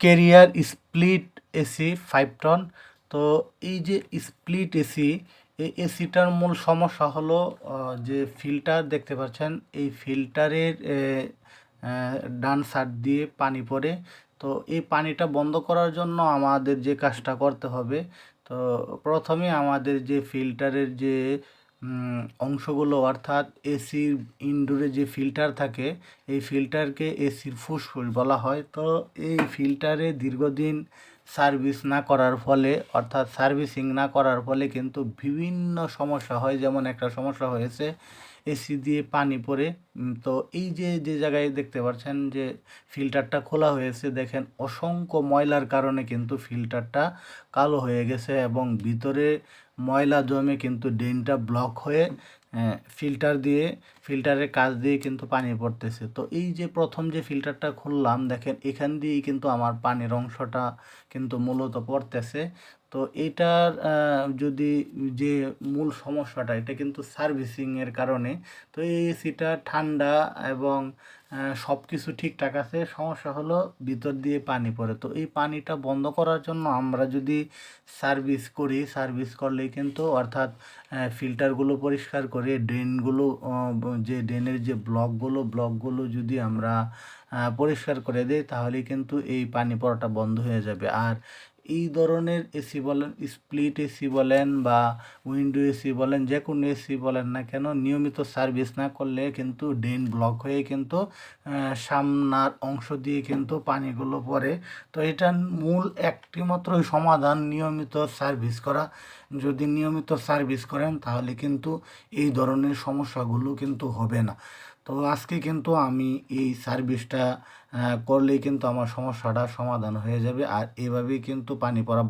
Carrier split AC five ton তো এই যে স্প্লিট এসি এই এসিটার মূল সমস্যা হলো যে ফিল্টার দেখতে পাচ্ছেন, এই ফিল্টারের ডান সাইড দিয়ে পানি পড়ে। তো এই পানিটা বন্ধ করার জন্য আমাদের যে কাজটা করতে হবে, তো প্রথমে আমাদের যে ফিল্টারের যে অংশগুলো, অর্থাৎ এসির ইনডোরে যে ফিল্টার থাকে, এই ফিল্টারকে এসির ফুসফুস বলা হয়। তো এই ফিল্টারে দীর্ঘদিন সার্ভিস না করার ফলে, অর্থাৎ সার্ভিসিং না করার ফলে কিন্তু বিভিন্ন সমস্যা হয়। যেমন একটা সমস্যা হয়েছে, এসি দিয়ে পানি পড়ে। তো এই যে যে জায়গায় দেখতে পাচ্ছেন যে, ফিল্টারটা খোলা হয়েছে, দেখেন অসংখ্য ময়লার কারণে কিন্তু ফিল্টারটা কালো হয়ে গেছে এবং ভিতরে ময়লা জমে কিন্তু ড্রেনটা ব্লক হয়ে ফিল্টার দিয়ে ফিল্টারের কাজ দিয়ে কিন্তু পানি পড়তেছে। তো এই যে প্রথম যে ফিল্টারটা খুললাম, দেখেন এখান দিয়েই কিন্তু আমার পানির অংশটা কিন্তু মূলত পড়তেছে। তো এটার যদি যে মূল সমস্যাটা, এটা কিন্তু সার্ভিসিংয়ের কারণে, তো এই এসিটা ঠান্ডা এবং সব কিছু ঠিকঠাক আছে, সমস্যা হলো ভিতর দিয়ে পানি পড়ে। তো এই পানিটা বন্ধ করার জন্য আমরা যদি সার্ভিস করি সার্ভিস করলেই কিন্তু অর্থাৎ ফিল্টারগুলো পরিষ্কার করে ড্রেনগুলো যে ড্রেনের যে ব্লকগুলো ব্লকগুলো যদি আমরা পরিষ্কার করে দিই তাহলে কিন্তু এই পানি পড়াটা বন্ধ হয়ে যাবে। আর এই ধরনের এসি বলেন স্প্লিট এসি বলেন বা উইন্ডো এসি বলেন, যে কোনো এসি বলেন না কেন, নিয়মিত সার্ভিস না করলে কিন্তু ড্রেন ব্লক হয়ে কিন্তু সামনার অংশ দিয়ে কিন্তু পানিগুলো পড়ে। তো এটার মূল একটি মাত্রই সমাধান নিয়মিত সার্ভিস করা। যদি নিয়মিত সার্ভিস করেন তাহলে কিন্তু এই ধরনের সমস্যাগুলো কিন্তু হবে না। তো আজকে কিন্তু আমি এই সার্ভিসটা করলেই কিন্তু আমার সমস্যাটা সমাধান হয়ে যাবে আর এভাবেই কিন্তু পানি পড়া